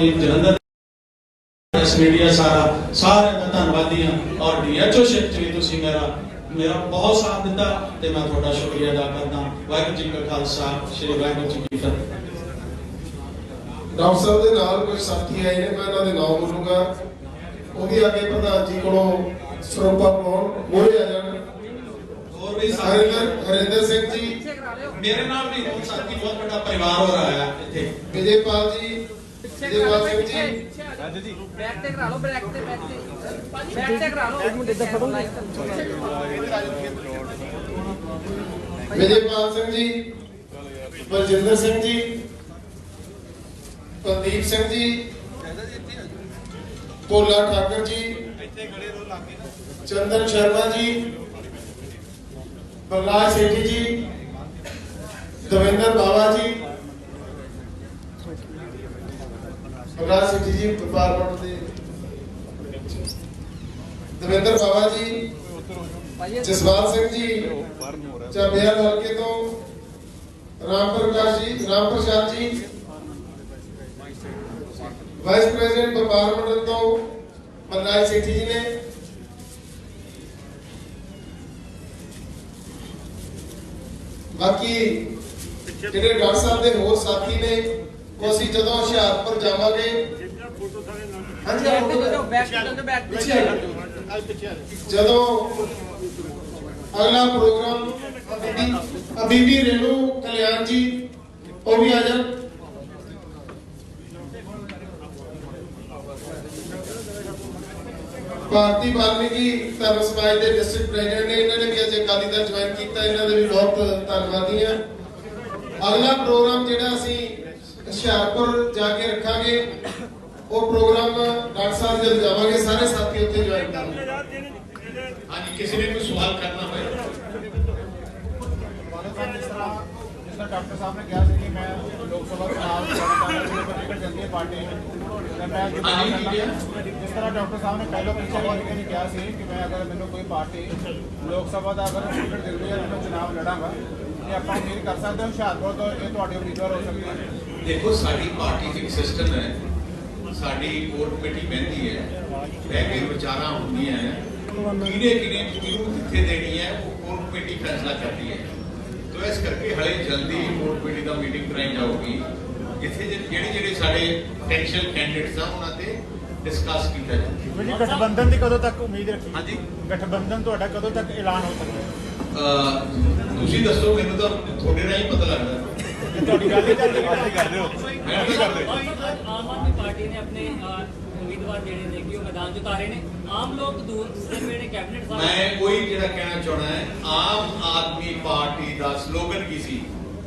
ਜੀ ਜਲੰਧਰ ਇਸ ਮੀਡੀਆ ਸਾਰਾ ਸਾਰਿਆਂ ਦਾ ਧੰਨਵਾਦੀ ਹਾਂ। ਔਰ ਡੀਐਚਓ ਸ਼ਿਪ ਵੀ ਤੁਸੀਂ ਮੇਰਾ ਮੇਰਾ ਬਹੁਤ ਸਾਥ ਦਿੱਤਾ ਤੇ ਮੈਂ ਤੁਹਾਡਾ ਸ਼ੁਕਰੀਆ ਅਦਾ ਕਰਦਾ ਵਾਹਿਗੁਰੂ ਜੀ ਕਾ ਖਾਲਸਾ ਸ੍ਰੀ ਵਾਹਿਗੁਰੂ ਜੀ ਕੀ ਫਤਿਹ। ਡਾਕਟਰ ਸਾਹਿਬ ਦੇ ਨਾਲ ਕੁਝ ਸਾਥੀ ਆਏ ਨੇ ਮੈਂ ਉਹਨਾਂ ਦੇ ਨਾਮ ਬੋਲੂੰਗਾ ਉਹ ਵੀ ਅੱਗੇ ਪ੍ਰਧਾਨ ਜੀ ਕੋਲੋਂ ਸਰੋਪਾ ਪਾਉਣ ਮੋਰੇ ਆ ਜਾਣ। ਹੋਰ ਵੀ ਹਰਿੰਦਰ ਹਰਿੰਦਰ ਸਿੰਘ ਜੀ। ਮੇਰੇ ਨਾਲ ਵੀ ਬਹੁਤ ਸਾਥੀ ਬਹੁਤ ਵੱਡਾ ਪਰਿਵਾਰ ਹੋ ਰਿਹਾ ਹੈ ਇੱਥੇ। ਵਿਜੇਪਾਲ ਜੀ ਵਿਜੇਪਾਲ ਸਿੰਘ ਜੀ ਬੈਕ ਤੇ ਕਰਾ ਲਓ ਬੈਕ ਤੇ ਬੈਕ ਤੇ। ਬੈਕ ਤੇ ਕਰਾ ਲਓ। ਇੱਕ ਮਿੰਟ ਇੱਧਰ ਫੜੋ। ਵਿਜੇਪਾਲ ਸਿੰਘ ਜੀ ਬਲਜਿੰਦਰ ਸਿੰਘ ਜੀ ਕੁਲਦੀਪ ਸਿੰਘ ਜੀ ਭੋਲਾ ਠਾਕਰ ਜੀ ਚੰਦਨ ਸ਼ਰਮਾ ਜੀ ਪ੍ਰਲਾਦ ਸੇਠੀ ਜੀ ਦਵਿੰਦਰ ਬਾਵਾ ਜੀ ਪ੍ਰਲਾਦ ਸੇਠੀ ਜੀ ਡਿਪਾਰਟਮੈਂਟ ਦੇ ਦਵਿੰਦਰ ਬਾਵਾ ਜੀ ਜਸਵਾਲ ਸਿੰਘ ਜੀ ਚਾਬਿਆ ਹਲਕੇ ਤੋਂ ਰਾਮ ਪ੍ਰਕਾਸ਼ ਜੀ, ਰਾਮ ਪ੍ਰਸਾਦ ਜੀ ਵਾਈਸ ਪ੍ਰੈਜ਼ੀਡੈਂਟ ਵਪਾਰ ਮੰਡਲ ਤੋਂ ਮਨਰਾਜ ਸੇਠੀ ਜੀ ਨੇ ਬਾਕੀ ਜਿਹੜੇ ਡਾਕਟਰ ਸਾਹਿਬ ਦੇ ਹੋਰ ਸਾਥੀ ਨੇ ਉਹ ਅਸੀਂ ਜਦੋਂ ਹੁਸ਼ਿਆਰਪੁਰ ਜਾਵਾਂਗੇ? ਹਾਂਜੀ ਫੋਟੋ ਪਿੱਛੇ ਆ ਜਾਓ। ਜਦੋਂ ਅਗਲਾ ਪ੍ਰੋਗਰਾਮ ਬੀਬੀ ਬੀਬੀ ਰੇਣੂ ਕਲਿਆਣ ਜੀ ਉਹ ਵੀ ਆ ਜਾਣ ਭਾਰਤੀ ਵਾਲਮੀਕੀ ਧਰਮ ਸਮਾਜ ਦੇ ਡਿਸਟ੍ਰਿਕਟ ਪ੍ਰੈਜ਼ੀਡੈਂਟ ਨੇ ਇਹਨਾਂ ਨੇ ਵੀ ਅੱਜ ਅਕਾਲੀ ਦਲ ਜੁਆਇਨ ਕੀਤਾ। ਇਹਨਾਂ ਦੇ ਵੀ ਬਹੁਤ ਧੰਨਵਾਦੀ ਹਾਂ। ਅਗਲਾ ਪ੍ਰੋਗਰਾਮ ਜਿਹੜਾ ਅਸੀਂ ਹੁਸ਼ਿਆਰਪੁਰ ਜਾ ਕੇ ਰੱਖਾਂਗੇ। ਉਹ ਪ੍ਰੋਗਰਾਮ ਡਾਕਟਰ ਸਾਹਿਬ ਜਦ ਜਾਵਾਂਗੇ, ਸਾਰੇ ਸਾਥੀ ਉੱਥੇ ਜੁਆਇਨ ਕਰਨਗੇ। ਹਾਂਜੀ, ਕਿਸੇ ਨੇ ਕੋਈ ਸਵਾਲ ਕਰਨਾ ਹੋਵੇ ਡਾਕਟਰ ਸਾਹਿਬ ਨੇ ਕਿਹਾ ਸੀ ਕਿ ਮੈਂ ਲੋਕ ਸਭਾ ਚੁਣਾਵ ਲੜਦਾ ਹਾਂ। ਪਾਰਟੀ ਮੈਂ ਜਿਸ ਤਰ੍ਹਾਂ ਡਾਕਟਰ ਸਾਹਿਬ ਨੇ ਪਹਿਲਾਂ ਪਿਛਲੇ ਵਾਰ ਵੀ ਕਿਹਾ ਸੀ ਕਿ ਮੈਂ ਅਗਰ ਮੈਨੂੰ ਕੋਈ ਪਾਰਟੀ ਲੋਕ ਸਭਾ ਦਾ ਅਗਰ ਟਿਕਟ ਦਿੰਦੀ ਹੈ ਤਾਂ ਮੈਂ ਚੁਣਾਵ ਲੜਾਂਗਾ। ਇਹ ਆਪਾਂ ਉਮੀਦ ਕਰ ਸਕਦੇ ਹਾਂ ਹੁਸ਼ਿਆਰਪੁਰ ਤੋਂ ਇਹ ਤੁਹਾਡੇ ਉਮੀਦਵਾਰ ਹੋ ਸਕਦੇ ਹਨ ਦੇਖੋ ਸਾਡੀ ਪਾਰਟੀ ਇੱਕ ਸਿਸਟਮ ਹੈ। ਸਾਡੀ ਕੋਰ ਕਮੇਟੀ ਬਹਿੰਦੀ ਹੈ। ਬਹਿ ਕੇ ਵਿਚਾਰਾਂ ਹੁੰਦੀਆਂ ਹੈ। ਕਿਹਨੇ ਕਿਹਨੇ ਕਿਹਨੂੰ ਕਿੱਥੇ ਦੇਣੀ ਹੈ ਉਹ ਕੋਰ ਕਮੇਟੀ ਫੈਸਲਾ ਕਰਦੀ ਹੈ। ਤੋ ਇਸ ਕਰਕੇ ਹਲੇ ਜਲਦੀ ਕੋਰ ਕਮੇਟੀ ਦਾ ਮੀਟਿੰਗ ਕਰਾਈ ਜਾਊਗੀ। ਜਿੱਥੇ ਜੇ- ਜਿਹੜੇ ਜਿਹੜੇ ਸਾਡੇ ਪੋਟੈਂਸ਼ੀਅਲ ਕੈਂਡੀਡੇਟਸ ਆ ਉਹਨਾਂ ਤੇ ਡਿਸਕਸ ਕੀਤਾ ਜਾਊਗਾ। ਜੀ ਗਠਬੰਧਨ ਦੀ ਕਦੋਂ ਤੱਕ ਉਮੀਦ ਰੱਖੀ? ਹਾਂਜੀ। ਗਠਬੰਧਨ ਤੁਹਾਡਾ ਕਦੋਂ ਤੱਕ ਐਲਾਨ ਹੋ ਸਕਦਾ ਹੈ? ਤੁਸੀਂ ਦੱਸੋ ਮੈਨੂੰ ਤਾਂ ਤੁਹਾਡੇ ਨਾਲ ਹੀ ਪਤਾ ਲੱਗਦਾ। ਤੁਹਾਡੀ ਗੱਲ ਹੀ ਚੱਲਦੀ ਕਰ ਰਹੇ ਹੋ। ਮੈਂ ਕੀ ਕਰਦੇ? ਆਮ ਆਦਮੀ ਪਾਰਟੀ ਨੇ ਆਪਣੇ ਉਮੀਦਵਾਰ ਜਿਹੜੇ ਨੇ ਕਿ ਉਹ ਮੈਦਾਨ 'ਚ ਉਤਾਰੇ ਨੇ। ਆਮ ਲੋਕ ਦੂਰ ਦੂਸਰੇ ਜਿਹੜੇ ਕੈਬਨਿਟ ਸਾਹਿਬ ਮੈਂ ਕੋਈ ਜਿਹੜਾ ਕਹਿਣਾ ਚਾਹਣਾ ਹੈ ਆਮ ਆਦਮੀ ਪਾਰਟੀ ਦਾ ਸਲੋਗਨ ਕੀ ਸੀ?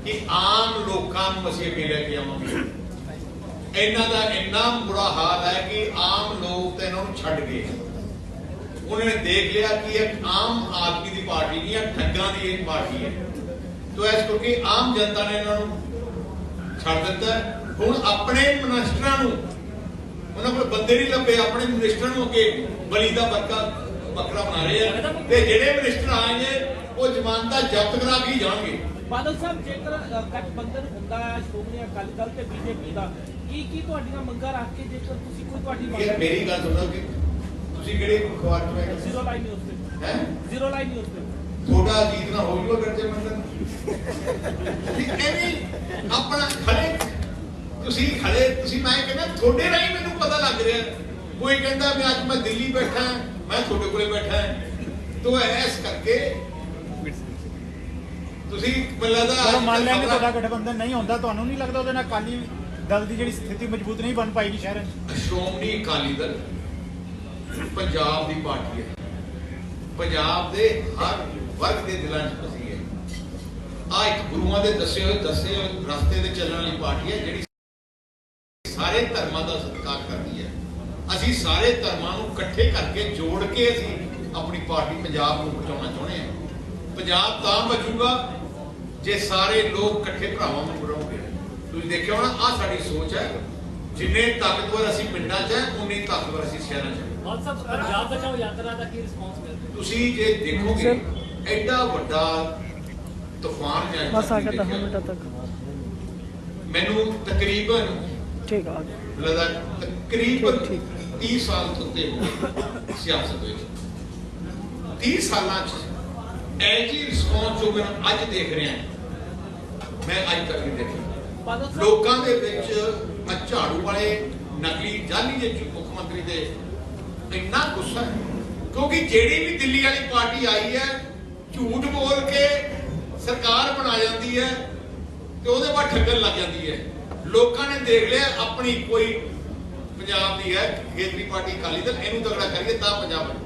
ਕਿ ਆਮ ਲੋਕਾਂ ਨੂੰ ਅਸੀਂ ਅੱਗੇ ਲੈ ਕੇ ਆਵਾਂਗੇ। ਇਹਨਾਂ ਦਾ ਇੰਨਾ ਬੁਰਾ ਹਾਲ ਹੈ ਕਿ ਆਮ ਲੋਕ ਤਾਂ ਇਹਨਾਂ ਨੂੰ ਛੱਡ ਗਏ। ਉਹਨਾਂ ਨੇ ਦੇਖ ਲਿਆ ਕਿ ਇਹ ਆਮ ਆਦਮੀ ਦੀ ਪਾਰਟੀ ਨਹੀਂ ਹੈ ਠੱਗਾਂ ਦੀ ਇਹ ਪਾਰਟੀ ਹੈ। ਤੋ ਇਸ ਕਰਕੇ ਆਮ ਜਨਤਾ ਨੇ ਇਹਨਾਂ ਨੂੰ ਛੱਡ ਦਿੱਤਾ ਹੈ। ਹੁਣ ਆਪਣੇ ਮਿਨਿਸਟਰਾਂ ਨੂੰ ਉਹਨਾਂ ਕੋਲ ਬੰਦੇ ਨਹੀਂ ਲੱਭੇ ਆਪਣੇ ਮਿਨਿਸਟਰਾਂ ਨੂੰ ਅੱਗੇ ਬਲੀ ਦਾ ਬੱਕਾ ਬੱਕਰਾ ਬਣਾ ਰਹੇ ਆ। ਤੇ ਜਿਹੜੇ ਮਿਨਿਸਟਰ ਆਏ ਨੇ ਉਹ ਜ਼ਮਾਨਤਾਂ ਜ਼ਬਤ ਕਰਾ ਕੇ ਜਾਣਗੇ। ਬਾਦਲ ਸਾਹਿਬ ਜੇਕਰ ਗਠਬੰਧਨ ਹੁੰਦਾ ਹੈ ਸ਼੍ਰੋਮਣੀ ਅਕਾਲੀ ਦਲ ਤੇ ਬੀਜੇਪੀ ਦਾ ਕੀ ਕੀ ਤੁਹਾਡੀਆਂ ਮੰਗਾਂ ਰੱਖ ਕੇ ਜੇਕਰ ਤੁਸੀਂ ਕੋਈ ਤੁਹਾਡੀ ਮੰਗ ਮੇਰੀ ਗੱਲ ਸੁਣੋ ਕਿ ਤੁਸੀਂ ਕਿਹੜੇ ਅਖਬਾਰ ਚ ਮੈਂ ਜ਼ੀਰੋ ਲਾਈਨ ਨਿਊਜ਼ ਤੇ। ਹੈ? ਜ਼ੀਰੋ ਲਾਈਨ ਨਿਊਜ਼ ਤੇ। ਥੋੜਾ ਜੀਤ ਨਾ ਹੋ ਜੂਗਾ ਗੱਜੇ ਮੰਡਲ ਐਵੇਂ ਆਪਣਾ ਖੜੇ ਤੁਸੀਂ ਖੜੇ ਤੁਸੀਂ ਮੈਂ ਕਹਿੰਦਾ ਤੁਹਾਡੇ ਰਾਹੀਂ ਮੈਨੂੰ ਪਤਾ ਲੱਗ ਰਿਹਾ। ਕੋਈ ਕਹਿੰਦਾ ਮੈਂ ਅੱਜ ਮੈਂ ਦਿੱਲੀ ਬੈਠਾ ਹਾਂ, ਮੈਂ ਤੁਹਾਡੇ ਕੋਲੇ ਬੈਠਾ। ਹਾਂ। ਤੋ ਐਸ ਕਰਕੇ ਤੁਸੀਂ ਚਲੋ ਮੰਨ ਲਿਆ ਕਿ ਖਬਰਾਂ- ਤੁਹਾਡਾ ਗਠਬੰਧਨ ਨਹੀਂ ਹੁੰਦਾ ਤੁਹਾਨੂੰ ਨਹੀਂ ਲੱਗਦਾ ਉਹਦੇ ਨਾਲ ਅਕਾਲੀ ਦਲ ਦੀ ਜਿਹੜੀ ਸਥਿਤੀ ਮਜ਼ਬੂਤ ਨਹੀਂ ਬਣ ਪਾਏਗੀ ਸ਼ਹਿਰ ਸ਼੍ਰੋਮਣੀ ਅਕਾਲੀ ਦਲ ਪੰਜਾਬ ਦੀ ਪਾਰਟੀ ਹੈ। ਪੰਜਾਬ ਦੇ ਹਰ ਵਰਗ ਦੇ ਦਿਲਾਂ 'ਚ ਵਸੀ ਹੈ। ਆ ਇੱਕ ਗੁਰੂਆਂ ਦੇ ਦੱਸੇ ਹੋਏ ਦੱਸੇ ਹੋਏ ਰਸਤੇ ਤੇ ਚੱਲਣ ਵਾਲੀ ਪਾਰਟੀ ਹੈ, ਜਿਹੜੀ ਸਾਰੇ ਧਰਮਾਂ ਦਾ ਸਤਿਕਾਰ ਕਰਦੀ ਹੈ। ਅਸੀਂ ਸਾਰੇ ਧਰਮਾਂ ਨੂੰ ਇਕੱਠੇ ਕਰਕੇ ਜੋੜ ਕੇ ਅਸੀਂ ਆਪਣੀ ਪਾਰਟੀ ਪੰਜਾਬ ਨੂੰ ਬਚਾਉਣਾ ਚਾਹੁੰਦੇ ਹਾਂ। ਪੰਜਾਬ ਤਾਂ ਬਚੂਗਾ ਜੇ ਸਾਰੇ ਲੋਕ ਇਕੱਠੇ ਭਰਾਵਾਂ ਨੂੰ ਰਹੋਗੇ ਤੁਸੀਂ ਦੇਖਿਆ ਹੋਣਾ ਆ ਸਾਡੀ ਸੋਚ ਹੈ ਜਿੰਨੇ ਤਾਕਤਵਰ ਅਸੀਂ ਪਿੰਡਾਂ 'ਚ ਹੈ ਉਨੀ ਤਾਕਤਵਰ ਅਸੀਂ ਸ਼ਹਿਰਾਂ 'ਚ ਹਾਂ। ਬਹੁਤ ਸਭ ਪੰਜਾਬ ਬਚਾਓ ਯਾਤਰਾ ਦਾ ਕੀ ਰਿਸਪੌਂਸ ਮਿਲਦਾ? ਤੁਸੀਂ ਜੇ ਦੇਖੋਗੇ ਐਡਾ ਵੱਡਾ ਤੂਫਾਨ ਜਾਂ ਬਸ ਆ ਗਿਆ 10 ਮਿੰਟਾਂ ਤੱਕ। ਮੈਨੂੰ ਤਕਰੀਬਨ ਠੀਕ ਆ। ਲਗਾ ਤਕਰੀਬਨ 30 ਸਾਲ ਤੋਂ ਉੱਤੇ ਹੋ ਗਏ ਸਿਆਸਤ ਵਿੱਚ। 30 ਸਾਲਾਂ ਚ ਐਜੀ ਰਿਸਪੌਂਸ ਜੋ ਮੈਂ ਅੱਜ ਦੇਖ ਰਿਹਾ ਮੈਂ ਅੱਜ ਤੱਕ ਨਹੀਂ ਦੇਖਿਆ। ਸਾਹਿਬ। ਲੋਕਾਂ ਦੇ ਵਿੱਚ ਆਹ ਝਾੜੂ ਵਾਲੇ ਨਕਲੀ ਜਾਲੀ ਦੇ ਮੁੱਖ ਮੰਤਰੀ ਦੇ ਇੰਨਾ ਗੁੱਸਾ ਹੈ। ਕਿਉਂਕਿ ਜਿਹੜੀ ਵੀ ਦਿੱਲੀ ਵਾਲੀ ਪਾਰਟੀ ਆਈ ਹੈ, ਝੂਠ ਬੋਲ ਕੇ ਸਰਕਾਰ ਬਣਾ ਜਾਂਦੀ ਹੈ ਤੇ ਉਹਦੇ ਬਾਅਦ ਠੱਗਣ ਲੱਗ ਜਾਂਦੀ ਹੈ। ਲੋਕਾਂ ਨੇ ਦੇਖ ਲਿਆ, ਆਪਣੀ ਕੋਈ ਪੰਜਾਬ ਦੀ ਹੈ, ਖੇਤਰੀ ਪਾਰਟੀ ਅਕਾਲੀ ਦਲ, ਇਹਨੂੰ ਤਗੜਾ ਕਰੀਏ ਤਾਂ ਪੰਜਾਬ